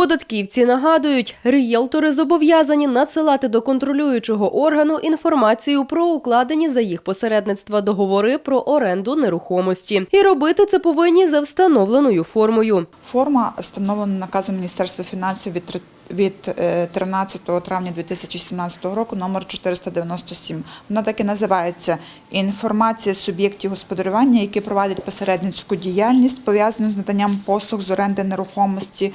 Податківці нагадують, рієлтори зобов'язані надсилати до контролюючого органу інформацію про укладені за їх посередництва договори про оренду нерухомості. І робити це повинні за встановленою формою. Форма встановлена наказом Міністерства фінансів від від е, 13 травня 2017 року номер 497. Вона так і називається інформація суб'єктів господарювання, які проводять посередницьку діяльність, пов'язану з наданням послуг з оренди нерухомості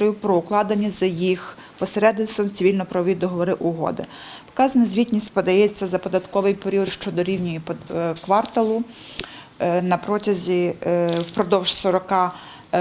ріелторів про укладені за їх посередництвом цивільно-правові договори угоди. Вказана звітність подається за податковий період, що дорівнює е, кварталу е, на протязі е, впродовж 40 е,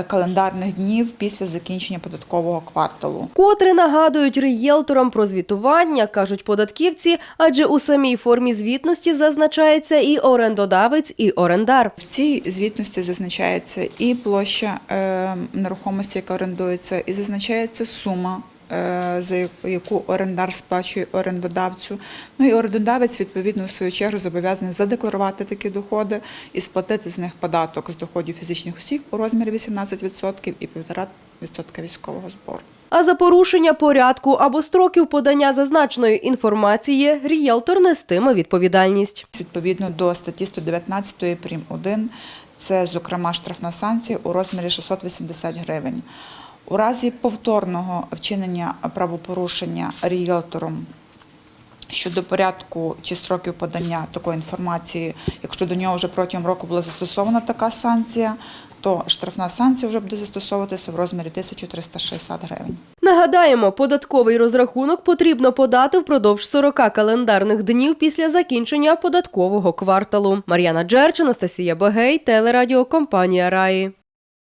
календарних днів після закінчення податкового кварталу. Котре нагадують рієлторам про звітування, кажуть податківці, адже у самій формі звітності зазначається і орендодавець, і орендар. В цій звітності зазначається і площа е, нерухомості, яка орендується, і зазначається сума. Е, За яку- яку орендар сплачує орендодавцю. Ну і орендодавець, відповідно, в свою чергу зобов'язаний задекларувати такі доходи і сплатити з них податок з доходів фізичних осіб у розмірі 18% і 1,5% військового збору. А за порушення порядку або строків подання зазначеної інформації рієлтор нестиме відповідальність. Відповідно до статті 119 прим. 1, це, зокрема, штрафна санкція у розмірі 680 гривень. У разі повторного вчинення правопорушення ріелтором щодо порядку чи строків подання такої інформації, якщо до нього вже протягом року була застосована така санкція, то штрафна санкція вже буде застосовуватися в розмірі 1360 гривень. Нагадаємо, податковий розрахунок потрібно подати впродовж 40 календарних днів після закінчення податкового кварталу. Мар'яна Джерч, Анастасія Бегей, телерадіокомпанія Раї.